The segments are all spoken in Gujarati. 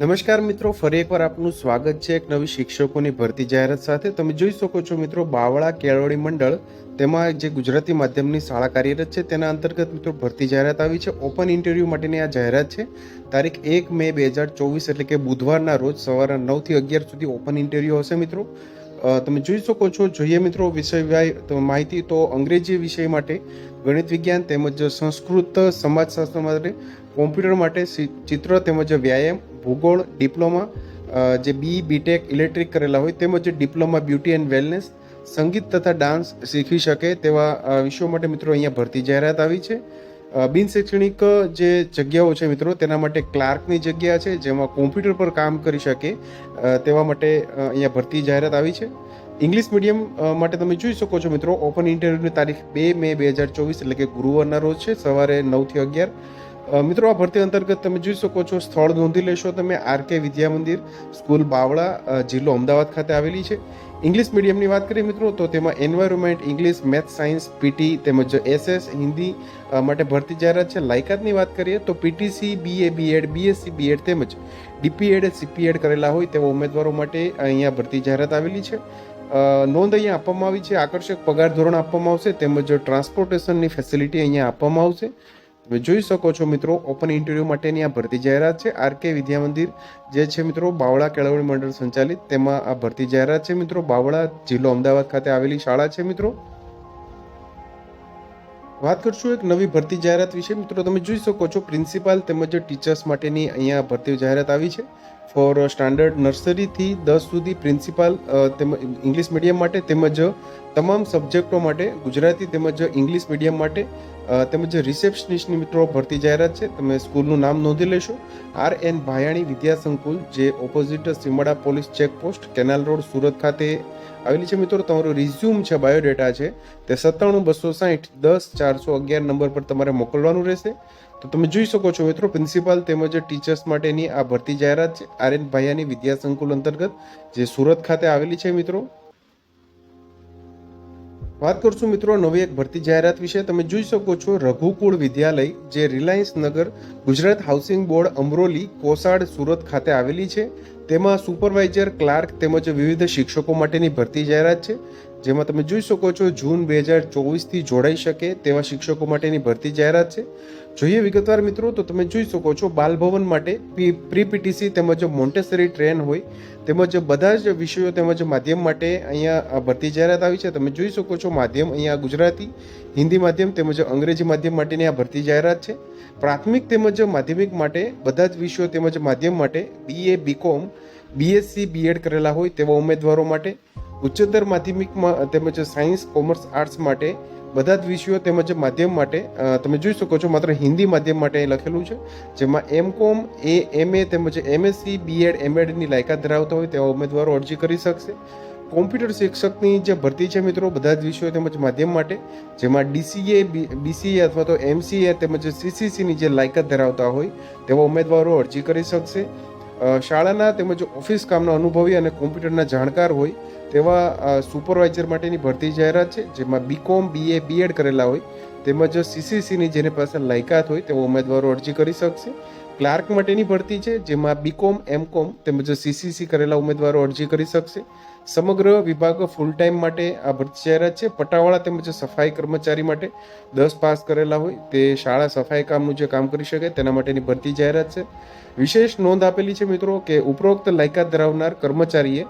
નમસ્કાર મિત્રો, ફરી એકવાર આપનું સ્વાગત છે એક નવી શિક્ષકોની ભરતી જાહેરાત સાથે. તમે જોઈ શકો છો મિત્રો, બાવળા કેળવણી મંડળ તેમાં જે ગુજરાતી માધ્યમની શાળા કાર્યરત છે, તેના અંતર્ગત મિત્રો ભરતી જાહેરાત આવી છે. ઓપન ઇન્ટરવ્યૂ માટેની આ જાહેરાત છે. તારીખ એક મે બે હજાર ચોવીસ, એટલે કે બુધવારના રોજ સવારે નવથી અગિયાર સુધી ઓપન ઇન્ટરવ્યૂ હશે મિત્રો. તમે જોઈ શકો છો, જોઈએ મિત્રો વિષય માહિતી તો અંગ્રેજી વિષય માટે, ગણિત વિજ્ઞાન તેમજ સંસ્કૃત સમાજશાસ્ત્ર માટે, કોમ્પ્યુટર માટે ચિત્ર તેમજ વ્યાયામ ભૂગોળ, ડિપ્લોમા જે બી બીટેક ઇલેક્ટ્રિક કરેલા હોય તેમજ ડિપ્લોમા બ્યુટી એન્ડ વેલનેસ સંગીત તથા ડાન્સ શીખી શકે તેવા વિષયો માટે મિત્રો અહીંયા ભરતી જાહેરાત આવી છે. બિનશૈક્ષણિક બિન શૈક્ષણિક, જે જગ્યાઓ છે મિત્રો તેના માટે ક્લાર્કની જગ્યા છે જેમાં કોમ્પ્યુટર પર કામ કરી શકે તેવા માટે અહીંયા ભરતી જાહેરાત આવી છે. ઇંગ્લિશ મીડિયમ માટે તમે જોઈ શકો છો મિત્રો ઓપન ઇન્ટરવ્યૂની તારીખ બે મે બે હજાર ચોવીસ એટલે કે ગુરુવારના રોજ છે, સવારે નવથી અગિયાર. મિત્રો, આ ભરતી અંતર્ગત તમે જોઈ શકો છો, સ્થળ નોંધી લેશો તમે. R K Vidya Mandir, school Bavla જિલ્લો અમદાવાદ ખાતે આવેલી છે. ઇંગ્લિશ મીડિયમની વાત કરીએ મિત્રો, તો તેમાં environment English math science PT તેમજ એસએસ હિન્દી માટે ભરતી જાહેરાત છે. લાયકાતની વાત કરીએ તો PTC BA BEd BSc BEd તેમજ ડીપીએડ સીપીએડ કરેલા હોય તેવા ઉમેદવારો માટે અહીંયા ભરતી જાહેરાત આવેલી છે. નોંધ અહીંયા આપવામાં આવી છે. આકર્ષક પગાર ધોરણ આપવામાં આવશે તેમજ ટ્રાન્સપોર્ટેશનની ફેસિલિટી અહીંયા આપવામાં આવશે. તમે જોઈ શકો છો મિત્રો ઓપન ઇન્ટરવ્યૂ માટેની આ ભરતી જાહેરાત છે. આર કે વિદ્યા મંદિર જે છે મિત્રો, બાવળા કેળવણી મંડળ સંચાલિત. તેમાં આ ભરતી જાહેરાત છે મિત્રો, બાવળા જિલ્લો અમદાવાદ ખાતે આવેલી શાળા છે મિત્રો. વાત કરશું એક નવી ભરતી જાહેરાત વિશે. મિત્રો, તમે જોઈ શકો છો પ્રિન્સિપાલ તેમજ ટીચર્સ માટેની અહીંયા ભરતી જાહેરાત આવી છે. ફોર સ્ટાન્ડર્ડ નર્સરીથી દસ સુધી પ્રિન્સિપાલ તેમજ ઇંગ્લિશ મીડિયમ માટે તેમજ તમામ સબ્જેક્ટો માટે, ગુજરાતી તેમજ ઇંગ્લિશ મીડિયમ માટે તેમજ રિસેપ્શનિસ્ટની મિત્રો ભરતી જાહેરાત છે. તમે સ્કૂલનું નામ નોંધી લેશો. આર એન ભાયાણી વિદ્યાસંકુલ, જે opposite Simada police checkpost canal road, Surat ખાતે આવેલી છે મિત્રો, તમારું રિઝ્યુમ છે બાયોડેટા છે, તે સત્તાણું, બસો સાહીઠ, દસ, ચારસો અગિયાર નંબર પર તમારે મોકલવાનું રહેશે. તો તમે જોઈ શકો છો મિત્રો પ્રિન્સિપાલ તેમજ ટીચર્સ માટેની આ ભરતી જાહેરાત છે. આર્યન ભાઈયાની વિદ્યા સંકુલ અંતર્ગત, જે સુરત ખાતે આવેલી છે મિત્રો. વાત કરશું મિત્રો નવી એક ભરતી જાહેરાત વિશે. તમે જોઈ શકો છો રઘુકુળ વિદ્યાલય, જે Reliance Nagar, Gujarat housing board, Amroli, Kosad, Surat ખાતે આવેલી છે. તેમાં સુપરવાઇઝર, ક્લાર્ક તેમજ વિવિધ શિક્ષકો માટેની ભરતી જાહેરાત છે. જેમાં તમે જોઈ શકો છો, જૂન બે હજાર ચોવીસથી જોડાઈ શકે તેવા શિક્ષકો માટેની ભરતી જાહેરાત છે. જોઈએ વિગતવાર મિત્રો, તો તમે જોઈ શકો છો, બાલભવન માટે પ્રી પીટીસી તેમજ મોન્ટેસરી ટ્રેન હોય, તેમજ બધા જ વિષયો તેમજ માધ્યમ માટે અહીંયા ભરતી જાહેરાત આવી છે. તમે જોઈ શકો છો, માધ્યમ અહીંયા ગુજરાતી, હિન્દી માધ્યમ તેમજ અંગ્રેજી માધ્યમ માટેની આ ભરતી જાહેરાત છે. પ્રાથમિક તેમજ માધ્યમિક માટે બધા જ વિષયો તેમજ માધ્યમ માટે બીએ બીકોમ બીએસસી બીએડ કરેલા હોય તેવા ઉમેદવારો માટે ઉચ્ચતર માધ્યમિકમાં તેમજ સાયન્સ, કોમર્સ, આર્ટ્સ માટે બધા જ વિષયો તેમજ માધ્યમ માટે તમે જોઈ શકો છો માત્ર હિન્દી માધ્યમ માટે લખેલું છે. જેમાં એમ કોમ એ, એમએ તેમજ એમએસસી, બીએડ એમએડની લાયકાત ધરાવતા હોય તેવા ઉમેદવારો અરજી કરી શકશે. કોમ્પ્યુટર શિક્ષકની જે ભરતી છે મિત્રો, બધા જ વિષયો તેમજ માધ્યમ માટે, જેમાં ડીસીએ બીસીએ અથવા તો એમસીએ તેમજ સીસીસીની જે લાયકાત ધરાવતા હોય તેવા ઉમેદવારો અરજી કરી શકશે. શાળાના તેમજ ઓફિસ કામના અનુભવી અને કોમ્પ્યુટરના જાણકાર હોય તેવા સુપરવાઇઝર માટેની ભરતી જાહેરાત છે, જેમાં બીકોમ બીએ બીએડ કરેલા હોય, તેમજ સીસીસીની જેની પાસે લાયકાત હોય તેવા ઉમેદવારો અરજી કરી શકશે. ક્લાર્ક માટેની ભરતી છે, જેમાં બીકોમ એમકોમ તેમજ સીસીસી કરેલા ઉમેદવારો અરજી કરી શકશે. સમગ્ર વિભાગો ફૂલ ટાઈમ માટે આ ભરતી જાહેરાત છે. પટાવાળા તેમજ સફાઈ કર્મચારી માટે દસ પાસ કરેલા હોય તે શાળા સફાઈ કામનું જે કામ કરી શકે તેના માટેની ભરતી જાહેરાત છે. વિશેષ નોંધ આપેલી છે મિત્રો કે ઉપરોક્ત લાયકાત ધરાવનાર કર્મચારીએ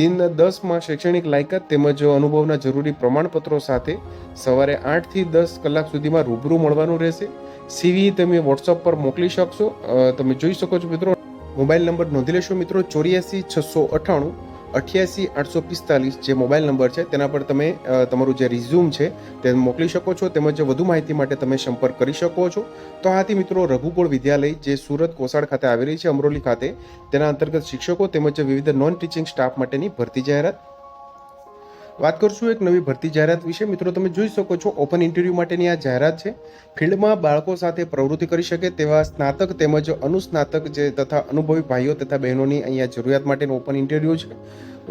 દિન દસમાં શૈક્ષણિક લાયકાત તેમજ અનુભવના જરૂરી પ્રમાણપત્રો સાથે સવારે આઠથી દસ કલાક સુધીમાં રૂબરૂ મળવાનું રહેશે. સીવી તમે વોટ્સઅપ પર મોકલી શકશો. તમે જોઈ શકો છો મિત્રો. મોબાઈલ નંબર નોંધી લેશો મિત્રો. ચોર્યાસી છસો અઠ્ઠાણું અઠ્યાસી આઠસો પિસ્તાલીસ જે મોબાઈલ નંબર છે, તેના પર તમે તમારું જે રિઝ્યુમ છે, તે મોકલી શકો છો, તેમજ વધુ માહિતી માટે તમે સંપર્ક કરી શકો છો. તો આથી મિત્રો, રઘુકુળ વિદ્યાલય જે સુરત કોસાડ ખાતે આવેલી છે, અમરોલી ખાતે, તેના અંતર્ગત શિક્ષકો તેમજ વિવિધ નોન ટીચિંગ સ્ટાફ માટેની ભરતી જાહેરાત વાત કરશું એક નવી ભરતી જાહેરાત વિશે. મિત્રો, તમે જોઈ શકો છો ઓપન ઇન્ટરવ્યૂ માટેની આ જાહેરાત છે. ફિલ્ડમાં બાળકો સાથે પ્રવૃત્તિ કરી શકે તેવા સ્નાતક તેમજ અનુસ્નાતક જે તથા અનુભવી ભાઈઓ તથા બહેનોની અહીંયા જરૂરિયાત માટેનું ઓપન ઇન્ટરવ્યૂ છે.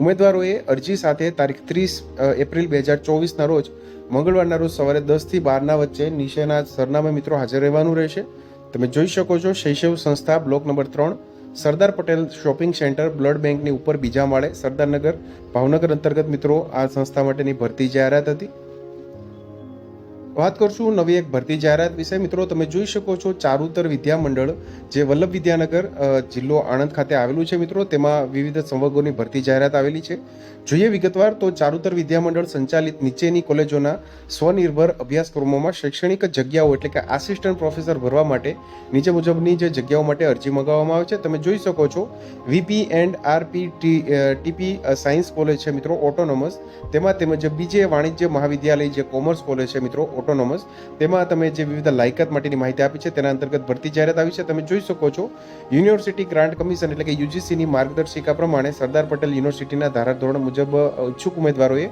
ઉમેદવારોએ અરજી સાથે તારીખ ત્રીસ એપ્રિલ બે હજાર ચોવીસના રોજ મંગળવારના રોજ સવારે દસથી બારના વચ્ચે નીચેના સરનામા મિત્રો હાજર રહેવાનું રહેશે. તમે જોઈ શકો છો, શૈશવ સંસ્થા, બ્લોક નંબર ત્રણ Sardar Patel shopping centre blood બેંકની ઉપર બીજા માળે સરદારનગર ભાવનગર અંતર્ગત મિત્રો આ સંસ્થા માટેની ભરતી જાહેરાત હતી. વાત કરશું નવી એક ભરતી જાહેરાત વિશે. મિત્રો, તમે જોઈ શકો છો ચારુતર વિદ્યા મંડળ જે વલ્લભ વિદ્યાનગર જિલ્લો આણંદ ખાતે આવેલું છે. મિત્રો, તેમાં વિવિધ સંવર્ગોની ભરતી જાહેરાત આવેલી છે. જોઈએ વિગતવાર, તો ચારુતર વિદ્યા મંડળ સંચાલિત નીચેની કોલેજોના સ્વનિર્ભર અભ્યાસક્રમોમાં શૈક્ષણિક જગ્યાઓ, એટલે કે આસિસ્ટન્ટ પ્રોફેસર ભરવા માટે, નીચે મુજબની જે જગ્યાઓ માટે અરજી મંગાવવામાં આવે છે. તમે જોઈ શકો છો VP and RP TP science college છે, મિત્રો ઓટોનોમસ તેમાં તેમજ બીજે વાણિજ્ય મહાવિદ્યાલય, જે કોમર્સ કોલેજ છે, મિત્રો ઓટોનોમસ તેમાં તમે જે વિવિધ લાયકાત માટેની માહિતી આપી છે, તેના અંતર્ગત ભરતી જાહેરાત આવી છે. તમે જોઈ શકો છો યુનિવર્સિટી ગ્રાન્ટ કમિશન એટલે કે યુજીસીની માર્ગદર્શિકા પ્રમાણે સરદાર પટેલ યુનિવર્સિટીના ધારાધોરણ મુજબ ઈચ્છુક ઉમેદવારોએ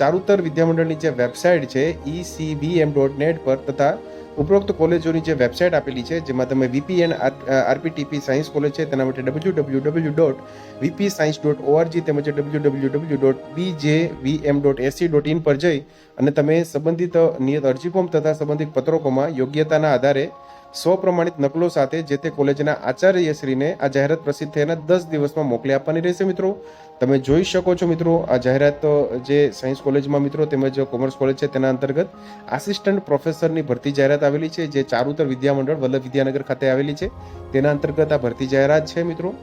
ચારુતર વિદ્યામંડળની જે વેબસાઇટ છે ઈસીબીએમ ડોટ નેટ પર તથા ઉપરોક્ત કોલેજોની જે વેબસાઇટ આપેલી છે, જેમાં તમે વીપીએન આરપીટીપી સાયન્સ કોલેજ છે, તેના માટે W W W dot VP science dot ORG તેમજ W W W dot B J V M dot AC dot in પર જઈ અને તમે સંબંધિત નિયત અરજી ફોર્મ તથા સંબંધિત પત્રકોમાં યોગ્યતાના આધારે સ્વપ્રમાણિત નકલો સાથે જે તે કોલેજના આચાર્યશ્રીને આ જાહેરાત પ્રસિદ્ધ થયાના દસ દિવસમાં મોકલી આપવાની રહેશે મિત્રો. તમે જોઈ શકો છો મિત્રો, આ જાહેરાત જે સાયન્સ કોલેજમાં મિત્રો તેમજ કોમર્સ કોલેજ છે તેના અંતર્ગત આસિસ્ટન્ટ પ્રોફેસરની ભરતી જાહેરાત આવેલી છે, જે ચારુતર વિદ્યામંડળ વલ્લભ વિદ્યાનગર ખાતે આવેલી છે. તેના અંતર્ગત આ ભરતી જાહેરાત છે મિત્રો.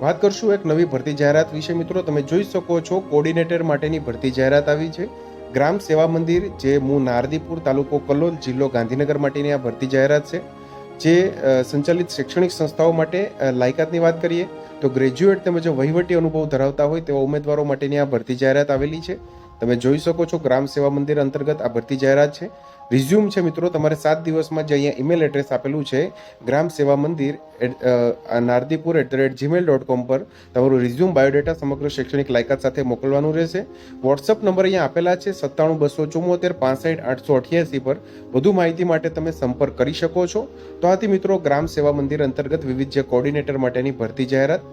વાત કરશું એક નવી ભરતી જાહેરાત વિશે મિત્રો. તમે જોઈ શકો છો કોર્ડિનેટર માટેની ભરતી જાહેરાત આવી છે. ગ્રામ સેવા મંદિર, જે મૂળ નારદીપુર તાલુકો કલોલ જિલ્લો ગાંધીનગર માટેની આ ભરતી જાહેરાત છે, જે સંચાલિત શૈક્ષણિક સંસ્થાઓ માટે લાયકાતની વાત કરીએ, તો ગ્રેજ્યુએટ તેમજ વહીવટી અનુભવ ધરાવતા હોય તેવા ઉમેદવારો માટેની આ ભરતી જાહેરાત આવેલી છે. તમે જોઈ શકો છો ગ્રામ સેવા મંદિર અંતર્ગત આ ભરતી જાહેરાત છે. રિઝ્યુમ છે મિત્રો, તમારે સાત દિવસમાં જે અહીંયા ઈમેલ એડ્રેસ આપેલું છે, Gram Seva Mandir Nardipur at the rate Gmail dot com પર તમારું રિઝ્યુમ બાયોડેટા સમગ્ર શૈક્ષણિક લાયકાત સાથે મોકલવાનું રહેશે. વોટ્સઅપ નંબર અહીંયા આપેલા છે, સત્તાણું બસો ચુમ્મોતેર પાસઠ આઠસો અઠ્યાસી પર. વધુ માહિતી માટે તમે સંપર્ક કરી શકો છો. તો આથી મિત્રો, ગ્રામ સેવા મંદિર અંતર્ગત વિવિધ જે કોર્ડિનેટર માટેની ભરતી જાહેરાત